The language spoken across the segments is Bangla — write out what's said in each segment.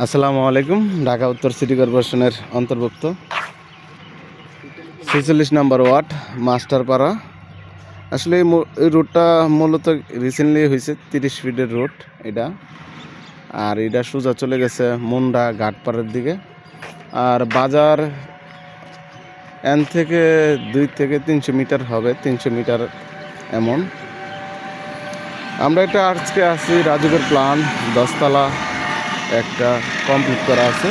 আসসালামু আলাইকুম, ঢাকা উত্তর সিটি কর্পোরেশনের অন্তর্ভুক্ত। ছেচল্লিশ নম্বর ওয়ার্ড, মাস্টারপাড়া। আসলে এই রোডটা মূলত রিসেন্টলি হয়েছে তিরিশ ফিটের রোড এটা। আর এটা সোজা চলে গেছে মুন্ডা ঘাটপাড়ের দিকে। আর বাজার এন থেকে দুই থেকে তিনশো মিটার হবে, তিনশো মিটার এমন। আমরা এটা আজকে আছি রাজুকের প্লান দশতলা। একটা কমপ্লিট করা আছে।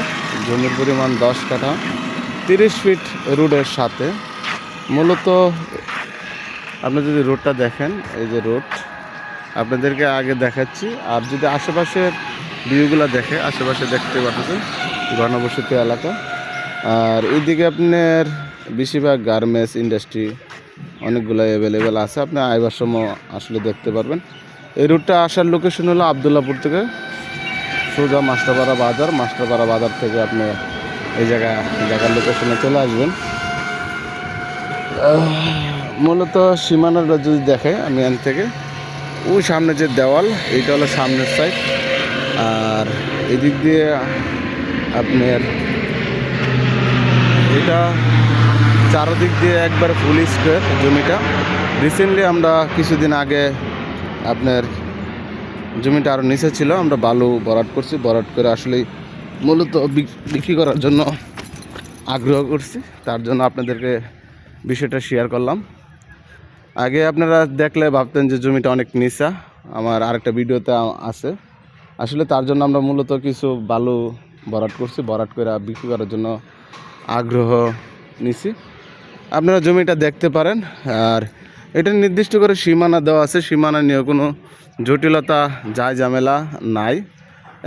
জমির পরিমাণ দশ কাঠা। তিরিশ ফিট রোডের সাথে। মূলত আপনি যদি রোডটা দেখেন, এই যে রোড, আপনাদেরকে আগে দেখাচ্ছি। আর যদি আশেপাশের ভিউগুলো দেখে, আশেপাশে দেখতে পাচ্ছেন ঘনবসতি এলাকা। আর এইদিকে আপনার বেশিরভাগ গার্মেন্টস ইন্ডাস্ট্রি অনেকগুলো অ্যাভেলেবেল আছে। আপনি আইবার সময় আসলে দেখতে পারবেন। এই রুটটা আসার লোকেশন হলো আবদুল্লাপুর থেকে সোজা মাস্টারপাড়া বাজার মাস্টারপাড়া বাজার থেকে আপনি এই জায়গা জায়গার লোকেশনে চলে আসবেন। মূলত সীমানাটা যদি দেখে আমি এন থেকে, ওই সামনে যে দেওয়াল, এইটা হলো সামনের সাইড আর এদিক দিয়ে আপনার, এটা চারদিক দিয়ে একবার ফুল স্কোয়ার জমিটা। রিসেন্টলি আমরা কিছুদিন আগে আপনার জমিটা আরও নিচে ছিল, আমরা বালু বরাট করছি বরাট করে আসলে মূলত বিক- বিক্রি করার জন্য আগ্রহ করছি। তার জন্য আপনাদেরকে বিষয়টা শেয়ার করলাম। আগে আপনারা দেখলে ভাবতেন যে জমিটা অনেক নিচা, আমার আরেকটা ভিডিওতে আছে। আসলে তার জন্য আমরা মূলত কিছু বালু বরাট করছি বরাট করে বিক্রি করার জন্য আগ্রহ নিছি। আপনারা জমিটা দেখতে পারেন, আর এটা নির্দিষ্ট করে সীমানা দেওয়া আছে, সীমানা নিয়ে কোনো জটিলতা, যায় ঝামেলা নাই।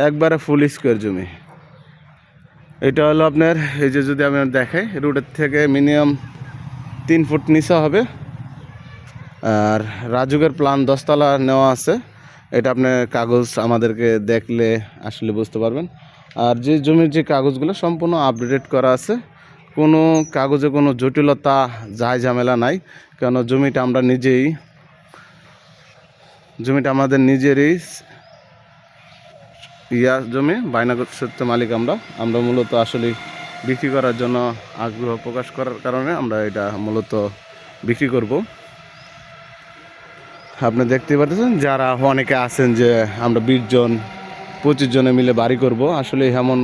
একবারে ফুল স্কোয়ার জমি। এটা হলো আপনার, এই যে যদি আমি দেখাই রোডের থেকে মিনিমাম তিন ফুট নিচে হবে। আর রাজুকের প্ল্যান দশতলা নেওয়া আছে। এটা আপনার কাগজ আমাদেরকে দেখলে আসলে বুঝতে পারবেন। আর যে জমির যে কাগজগুলো সম্পূর্ণ আপডেট করা আছে, কোনো কাগজে কোনো জটিলতা, যায় ঝামেলা নাই। কেন, জমিটা আমরা নিজেই জমিটা আমাদের নিজেরই ইয়া জমি বায়না সত্য মালিক আমরা। আমরা মূলত আসলে বিক্রি করার জন্য আগ্রহ প্রকাশ করার কারণে আমরা এটা মূলত বিক্রি করব। আপনি দেখতে পাচ্ছেন যারা অনেকে আছেন যে আমরা বিশ জন, পঁচিশ জনে মিলে বাড়ি করব, আসলে এমন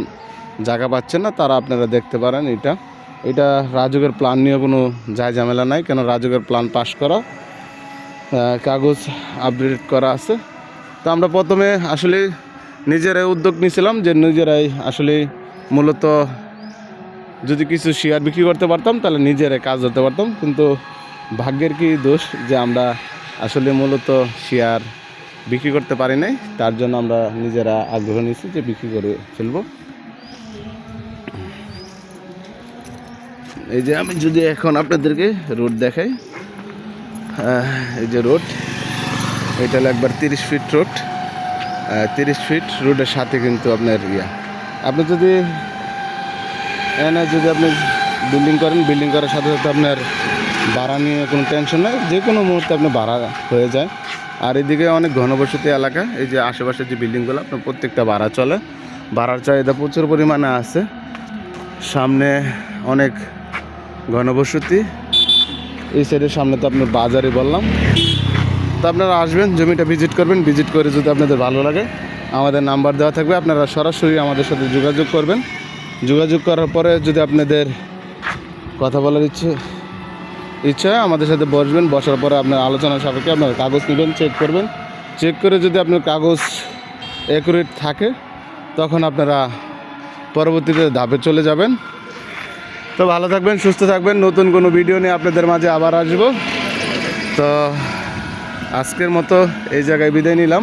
জায়গা পাচ্ছেন না, তারা আপনারা দেখতে পারেন এটা। এটা রাজুকের প্ল্যান নিয়ে কোনো যায় ঝামেলা নাই, কেন রাজুকের প্ল্যান পাশ করা। কাগজ আপডেট করা আছে। তো আমরা প্রথমে আসলে নিজেরাই উদ্যোগ নিয়েছিলাম যে নিজেরাই আসলে মূলত যদি কিছু শেয়ার বিক্রি করতে পারতাম, তাহলে নিজেরাই কাজ করতে পারতাম। কিন্তু ভাগ্যের কি দোষ যে আমরা আসলে মূলত শেয়ার বিক্রি করতে পারি নাই, তার জন্য আমরা নিজেরা আগ্রহ নিয়েছি যে বিক্রি করে ফেলব। এই যে আমি যদি এখন আপনাদেরকে রোড দেখাই এই যে রোড, এটা হলো একবার তিরিশ ফিট রোড। তিরিশ ফিট রোডের সাথে কিন্তু আপনার ইয়া। আপনি যদি এনে যদি আপনি বিল্ডিং করেন বিল্ডিং করার সাথে সাথে আপনার ভাড়া নিয়ে কোনো টেনশন নেই, যে কোনো মুহূর্তে আপনি ভাড়া হয়ে যায়। আর এদিকে অনেক ঘনবসতি এলাকা, এই যে আশেপাশের যে বিল্ডিংগুলো আপনার প্রত্যেকটা ভাড়া চলে। ভাড়ার চাহিদা প্রচুর পরিমাণে আছে। সামনে অনেক ঘনবসতি এই সাইডের সামনে তো আপনার বাজারে বললাম। তো আপনারা আসবেন, জমিটা ভিজিট করবেন ভিজিট করে যদি আপনাদের ভালো লাগে, আমাদের নাম্বার দেওয়া থাকবে, আপনারা সরাসরি আমাদের সাথে যোগাযোগ করবেন। যোগাযোগ করার পরে যদি আপনাদের কথা বলার ইচ্ছে, ইচ্ছা হয় আমাদের সাথে বসবেন, বসার পরে আপনার আলোচনা সাপেক্ষে আপনার কাগজ নেবেন চেক করবেন। চেক করে যদি আপনার কাগজ অ্যাকুরেট থাকে, তখন আপনারা পরবর্তীতে ধাপে চলে যাবেন। তো ভালো থাকবেন, সুস্থ থাকবেন। নতুন কোনো ভিডিও নিয়ে আপনাদের মাঝে আবার আসব। তো আজকের মতো এই জায়গায় বিদায় নিলাম।